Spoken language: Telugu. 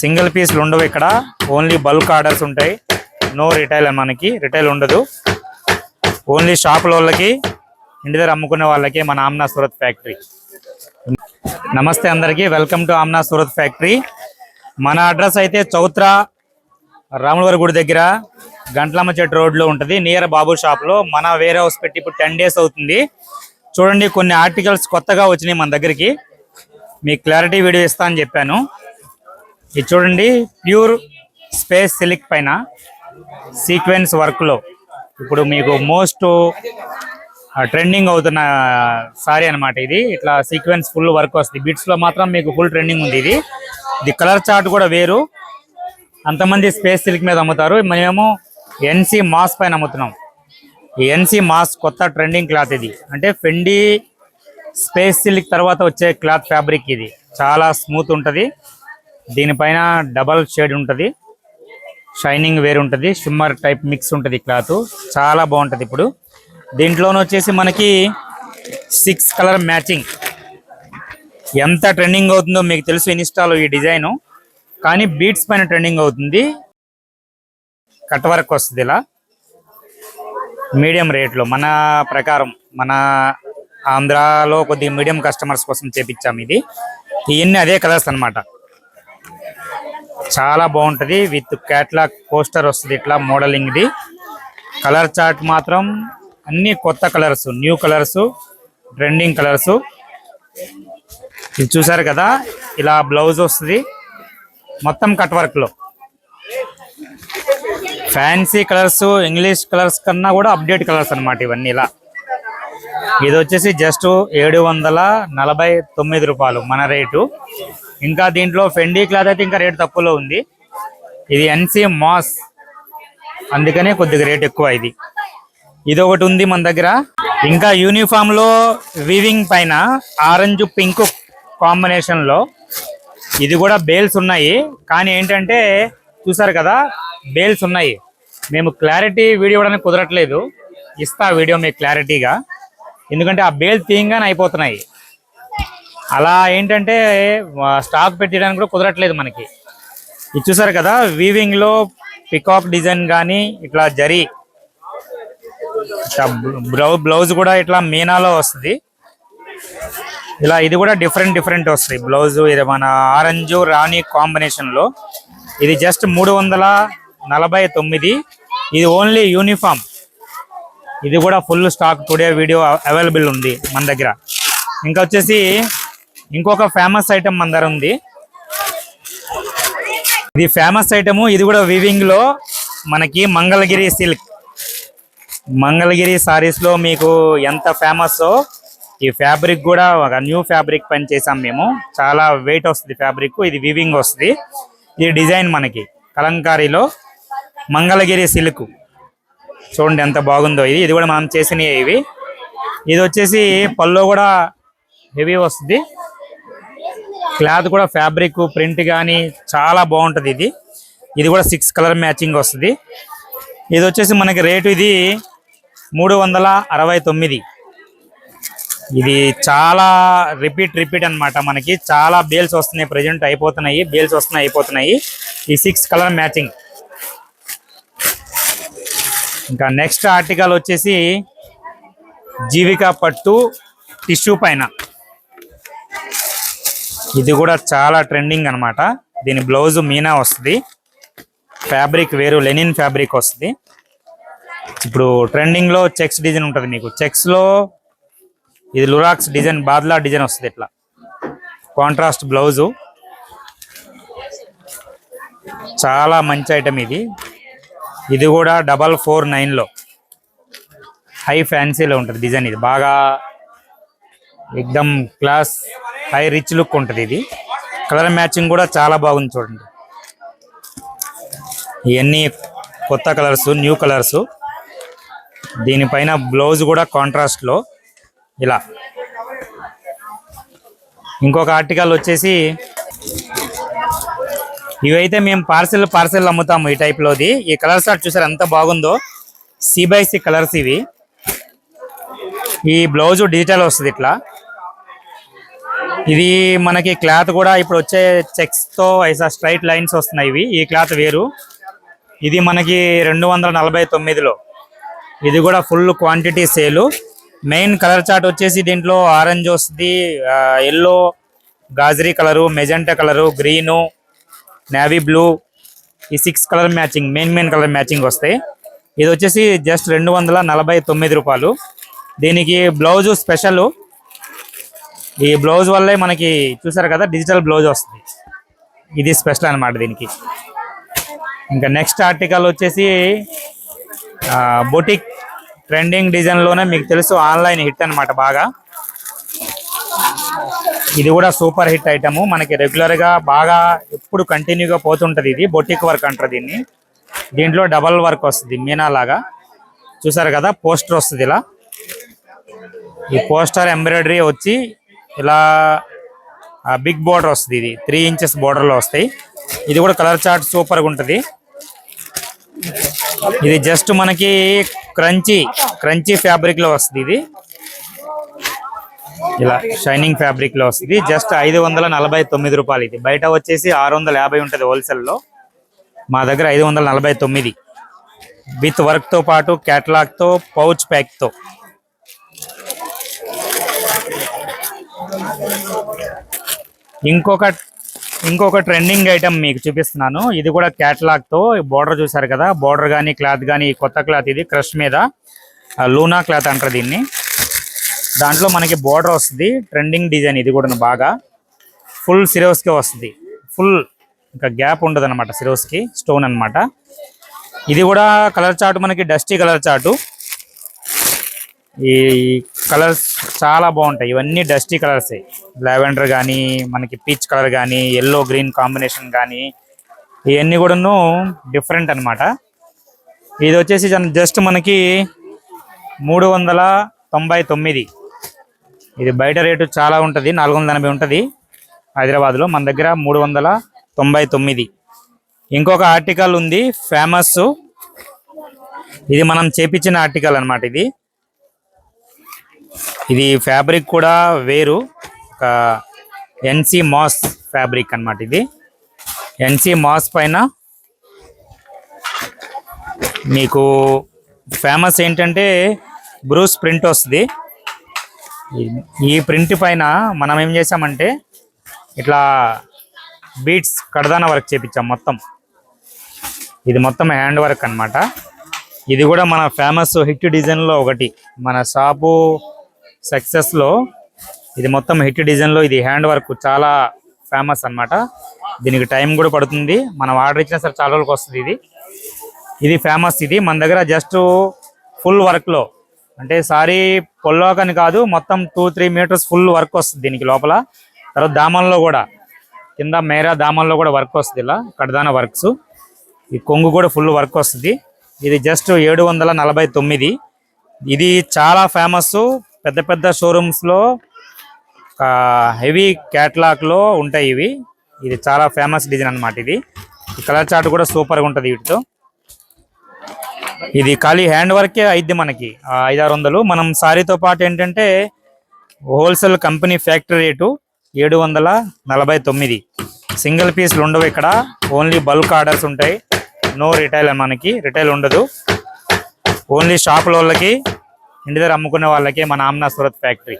సింగిల్ పీస్లు ఉండవు ఇక్కడ. ఓన్లీ బల్క్ ఆర్డర్స్ ఉంటాయి. నో రిటైల్ మనకి. రిటైల్ ఉండదు. ఓన్లీ షాపుల వాళ్ళకి ఇంటి దగ్గర అమ్ముకునే వాళ్ళకి మన ఆమ్నా సూరత్ ఫ్యాక్టరీ. నమస్తే అందరికీ. Welcome to Aamna Surat factory. మన అడ్రస్ అయితే చౌత్రా రాములవారి గుడి దగ్గర గంట్లమ్మ చెట్టు రోడ్లో ఉంటుంది. నియర్ బాబు షాప్లో మన వేరే హౌస్ పెట్టి ఇప్పుడు టెన్ డేస్ అవుతుంది. చూడండి కొన్ని ఆర్టికల్స్ కొత్తగా వచ్చినాయి మన దగ్గరికి. మీకు క్లారిటీ వీడియో ఇస్తా అని చెప్పాను. ఇది చూడండి ప్యూర్ స్పేస్ సిలిక్ పైన సీక్వెన్స్ వర్క్లో. ఇప్పుడు మీకు మోస్ట్ ట్రెండింగ్ అవుతున్న సారీ అన్నమాట ఇది. ఇట్లా సీక్వెన్స్ ఫుల్ వర్క్ వస్తుంది. బిట్స్లో మాత్రం మీకు ఫుల్ ట్రెండింగ్ ఉంది ఇది. ఇది కలర్ చార్ట్ కూడా వేరు. అంతమంది స్పేస్ సిల్క్ మీద అమ్ముతారు. మేమేమో ఎన్సీ మాస్ పైన అమ్ముతున్నాం. ఈ ఎన్సి మాస్ కొత్త ట్రెండింగ్ క్లాత్ ఇది. అంటే ఫెండీ స్పేస్ సిల్క్ తర్వాత వచ్చే క్లాత్ ఫ్యాబ్రిక్ ఇది. చాలా స్మూత్ ఉంటుంది. దీనిపైన డబల్ షేడ్ ఉంటుంది. షైనింగ్ వేరు ఉంటుంది. షిమ్మర్ టైప్ మిక్స్ ఉంటుంది క్లాత్. చాలా బాగుంటుంది ఇప్పుడు. దీంట్లోనే వచ్చేసి మనకి సిక్స్ కలర్ మ్యాచింగ్. ఎంత ట్రెండింగ్ అవుతుందో మీకు తెలుసు ఇన్స్టాలో ఈ డిజైన్. కానీ బీట్స్ పైన ట్రెండింగ్ అవుతుంది. కట్ వర్క్ వస్తుంది ఇలా. మీడియం రేట్లో మన ప్రకారం మన ఆంధ్రాలో కొద్దిగా మీడియం కస్టమర్స్ కోసం చేపించాము ఇది. ఇవన్నీ అదే కలర్స్ అనమాట చాలా బాగుంటది. విత్ క్యాట్లాగ్ పోస్టర్ వస్తుంది ఇట్లా మోడలింగ్ది. కలర్ చార్ట్ మాత్రం అన్ని కొత్త colours new colours trending colours ఇది చూసారు కదా? ఇలా బ్లౌజ్ వస్తుంది. మొత్తం కట్ వర్క్లో. ఫ్యాన్సీ కలర్స్ ఇంగ్లీష్ కలర్స్ కన్నా కూడా అప్డేట్ కలర్స్ అన్నమాట ఇవన్నీ ఇలా. ఇది వచ్చేసి జస్ట్ ఏడు వందల నలభై తొమ్మిది రూపాయలు మన రేటు. ఇంకా దీంట్లో ఫెండీ క్లాత్ అయితే ఇంకా రేట్ తక్కువలో ఉంది. ఇది ఎన్సీ మాస్ అందుకనే కొద్దిగా రేట్ ఎక్కువ ఇది. ఇది ఒకటి ఉంది మన దగ్గర. ఇంకా యూనిఫామ్లో వివింగ్ పైన ఆరెంజ్ పింక్ కాంబినేషన్లో ఇది కూడా బేల్స్ ఉన్నాయి. కానీ ఏంటంటే చూసారు కదా బేల్స్ ఉన్నాయి. మేము క్లారిటీ వీడియో ఇవ్వడానికి కుదరట్లేదు. ఇస్తా వీడియో మీకు క్లారిటీగా ఎందుకంటే ఆ బేల్ తీయంగానే అయిపోతున్నాయి. అలా ఏంటంటే స్టాక్ పెట్టడానికి కూడా కుదరట్లేదు మనకి. ఇది చూసారు కదా వీవింగ్లో పికాక్ డిజైన్ కానీ ఇట్లా జరీ బ్లౌ బ్లౌజ్ కూడా ఇట్లా మీనాలో వస్తుంది. ఇలా ఇది కూడా డిఫరెంట్ డిఫరెంట్ వస్తుంది. బ్లౌజ్ ఇది మన ఆరెంజ్ రాణి కాంబినేషన్లో ఇది జస్ట్ మూడు వందల నలభై తొమ్మిది. ఇది ఓన్లీ యూనిఫామ్. ఇది కూడా full stock today video available ఉంది మన దగ్గర. ఇంకా వచ్చేసి ఇంకొక ఫేమస్ ఐటమ్ మన దగ్గర ఉంది. ఇది ఫేమస్ ఐటము ఇది కూడా వివింగ్లో మనకి మంగళగిరి సిల్క్ మంగళగిరి సారీస్లో మీకు ఎంత ఫేమస్ ఈ ఫ్యాబ్రిక్ కూడా ఒక న్యూ ఫ్యాబ్రిక్ పని చేసాం మేము. చాలా వెయిట్ వస్తుంది ఫ్యాబ్రిక్ ఇది వివింగ్ వస్తుంది. ఇది డిజైన్ మనకి కలంకారీలో మంగళగిరి సిల్క్ చూడండి ఎంత బాగుందో ఇది. ఇది కూడా మనం చేసినవి ఇవి. ఇది వచ్చేసి పళ్ళు కూడా హెవీ వస్తుంది. క్లాత్ కూడా ఫ్యాబ్రిక్ ప్రింట్ కానీ చాలా బాగుంటుంది ఇది. ఇది కూడా సిక్స్ కలర్ మ్యాచింగ్ వస్తుంది. ఇది వచ్చేసి మనకి రేటు ఇది మూడు వందల అరవై తొమ్మిది. ఇది చాలా రిపీట్ రిపీట్ అన్నమాట మనకి. చాలా బేల్స్ వస్తున్నాయి ప్రజెంట్ అయిపోతున్నాయి బేల్స్ వస్తున్నాయి అయిపోతున్నాయి. ఈ సిక్స్ కలర్ మ్యాచింగ్. ఇంకా నెక్స్ట్ ఆర్టికల్ వచ్చేసి జీవిక పట్టు టిష్యూ పైన. ఇది కూడా చాలా ట్రెండింగ్ అనమాట దీని బ్లౌజ్ మీనా వస్తుంది. ఫ్యాబ్రిక్ వేరు లెనిన్ ఫ్యాబ్రిక్ వస్తుంది. ఇప్పుడు ట్రెండింగ్లో చెక్స్ డిజైన్ ఉంటుంది మీకు. చెక్స్లో ఇది లురాక్స్ డిజైన్ బాద్లా డిజైన్ వస్తుంది ఇట్లా. కాంట్రాస్ట్ బ్లౌజు చాలా మంచి ఐటమ్ ఇది. ఇది కూడా డబల్ ఫోర్ నైన్లో హై ఫ్యాన్సీలో ఉంటుంది డిజైన్ ఇది. బాగా ఎక్దమ్ క్లాస్ హై రిచ్ లుక్ ఉంటుంది ఇది. కలర్ మ్యాచింగ్ కూడా చాలా బాగుంది చూడండి. ఇవన్నీ కొత్త కలర్స్ న్యూ కలర్స్. దీనిపైన బ్లౌజ్ కూడా కాంట్రాస్ట్లో ఇలా. ఇంకొక ఆర్టికల్ వచ్చేసి ఇవైతే మేము పార్సెల్ పార్సెల్ అమ్ముతాము ఈ టైప్లోది ఈ కలర్ షార్ట్ చూసారు ఎంత బాగుందో? సి బై సి కలర్స్ ఇవి. ఈ బ్లౌజ్ డిజిటల్ వస్తుంది ఇట్లా. ఇది మనకి క్లాత్ కూడా ఇప్పుడు వచ్చే చెక్స్తో ఐసా స్ట్రైట్ లైన్స్ వస్తున్నాయి ఇవి. ఈ క్లాత్ వేరు. ఇది మనకి రెండు వందల నలభై తొమ్మిదిలో. ఇది కూడా full quantity sale. Main colour chart వచ్చేసి దీంట్లో ఆరెంజ్ వస్తుంది yellow గాజరీ colour magenta colour green navy blue ఈ six colour matching main main colour matching వస్తాయి. ఇది వచ్చేసి జస్ట్ రెండు వందల నలభై తొమ్మిది రూపాయలు. దీనికి బ్లౌజు స్పెషల్ ఈ బ్లౌజ్ వల్లే మనకి చూసారు కదా డిజిటల్ బ్లౌజ్ వస్తుంది. ఇది స్పెషల్ అన్నమాట దీనికి. ఇంకా నెక్స్ట్ ఆర్టికల్ వచ్చేసి బొటిక్ ట్రెండింగ్ డిజైన్లోనే మీకు తెలుసు ఆన్లైన్ హిట్ అన్నమాట బాగా. ఇది కూడా సూపర్ హిట్ ఐటమ్. మనకి రెగ్యులర్గా బాగా ఎప్పుడు కంటిన్యూగా పోతుంటది ఇది. బొటిక్ వర్క్ అంటారు దీన్ని. దీంట్లో డబల్ వర్క్ వస్తుంది. మీనా లాగా. చూసారు కదా? పోస్టర్ వస్తుంది ఇలా. ఈ పోస్టర్ ఎంబ్రాయిడరీ వచ్చి ఇలా బిగ్ బోర్డర్ వస్తుంది ఇది. త్రీ ఇంచెస్లో వస్తాయి. ఇది కూడా కలర్ చార్ట్ సూపర్గా ఉంటుంది. ఇది జస్ట్ మనకి క్రంచీ క్రంచీ ఫ్యాబ్రిక్లో వస్తుంది ఇది. ఇలా షైనింగ్ ఫ్యాబ్రిక్లో వస్తుంది. జస్ట్ ఐదు వందల నలభై తొమ్మిది రూపాయలు ఇది. బయట వచ్చేసి ఆరు వందల యాభై ఉంటుంది హోల్సేల్లో మా దగ్గర ఐదు వందల నలభై తొమ్మిది. విత్ వర్క్తో పాటు క్యాటలాగ్తో పౌచ్ ప్యాక్తో ఇంకొక ఇంకొక ట్రెండింగ్ ఐటమ్ మీకు చూపిస్తున్నాను. ఇది కూడా క్యాటలాగ్తో బోర్డర్ చూసారు కదా? బోర్డర్ కానీ క్లాత్ కానీ కొత్త క్లాత్ ఇది క్రష్ మీద. లూనా క్లాత్ అంటారు దీన్ని. దాంట్లో మనకి బోర్డర్ వస్తుంది. ట్రెండింగ్ డిజైన్ ఇది కూడా బాగా. ఫుల్ సిరోస్కే వస్తుంది. ఫుల్ ఇంకా గ్యాప్ ఉండదు అనమాట సిరోస్కి స్టోన్ అనమాట ఇది కూడా కలర్ చార్ట్ మనకి డస్టీ కలర్ చార్టు ఈ కలర్స్ చాలా బాగుంటాయి. ఇవన్నీ డస్టీ కలర్స్ లావెండర్ కానీ మనకి పీచ్ కలర్ కానీ ఎల్లో గ్రీన్ కాంబినేషన్ కానీ ఇవన్నీ కూడాను డిఫరెంట్ అనమాట ఇది వచ్చేసి జస్ట్ మనకి మూడు వందల తొంభై తొమ్మిది. ఇది బయట రేటు చాలా ఉంటుంది నాలుగు వందల ఎనభై ఉంటుంది. హైదరాబాద్లో మన దగ్గర మూడు వందల తొంభై తొమ్మిది. ఇంకొక ఆర్టికల్ ఉంది ఫేమస్ ఇది మనం చేపించిన ఆర్టికల్ అన్నమాట ఇది. ఇది ఫ్యాబ్రిక్ కూడా వేరు ఒక ఎన్సి మాస్ ఫ్యాబ్రిక్ అన్నమాట ఇది. ఎన్సి మాస్ పైన మీకు ఫేమస్ ఏంటంటే బ్రూస్ ప్రింట్ వస్తుంది. ఈ- ప్రింట్ పైన మనం ఏం చేసామంటే ఇట్లా బీట్స్ కడదాన వర్క్ చేపించాం మొత్తం. ఇది మొత్తం హ్యాండ్ వర్క్ అన్నమాట. ఇది కూడా మన ఫేమస్ హిట్ డిజైన్లో ఒకటి. మన షాపు సక్సెస్లో ఇది మొత్తం హిట్ డిజైన్లో ఇది హ్యాండ్ వర్క్ చాలా ఫేమస్ అన్నమాట. దీనికి టైం కూడా పడుతుంది. మనం ఆర్డర్ ఇచ్చినా సరే చాలా రోజులకు వస్తుంది ఇది. ఇది ఫేమస్ ఇది. మన దగ్గర జస్ట్ ఫుల్ వర్క్లో అంటే సారీ పొల్లోకని కాదు మొత్తం two three metres full work వస్తుంది దీనికి లోపల. తర్వాత దామన్లో కూడా కింద మేరా దామన్లో కూడా వర్క్ వస్తుంది ఇలా కడదాన వర్క్స్ ఈ కొంగు కూడా ఫుల్ వర్క్ వస్తుంది. ఇది జస్ట్ ఏడు వందల నలభై తొమ్మిది. ఇది చాలా ఫేమస్ పెద్ద పెద్ద షోరూమ్స్లో హెవీ క్యాట్లాగ్లో ఉంటాయి ఇవి. ఇది చాలా ఫేమస్ డిజైన్ అన్నమాట ఇది. కలర్ చార్ట్ కూడా సూపర్గా వీటితో. ఇది ఖాళీ హ్యాండ్ వర్కే అయింది మనకి. ఐదారు వందలు. మనం సారీతో పాటు ఏంటంటే హోల్సేల్ కంపెనీ ఫ్యాక్టరీ రేటు ఏడు వందల నలభై తొమ్మిది. సింగిల్ పీస్లు ఉండవు ఇక్కడ. ఓన్లీ బల్క్ ఆర్డర్స్ ఉంటాయి. నో రిటైల్ మనకి. రిటైల్ ఉండదు. ఓన్లీ షాపుల వాళ్ళకి ఇంటి దగ్గర అమ్ముకునే వాళ్ళకి మన ఆమ్నా సూరత్ ఫ్యాక్టరీ.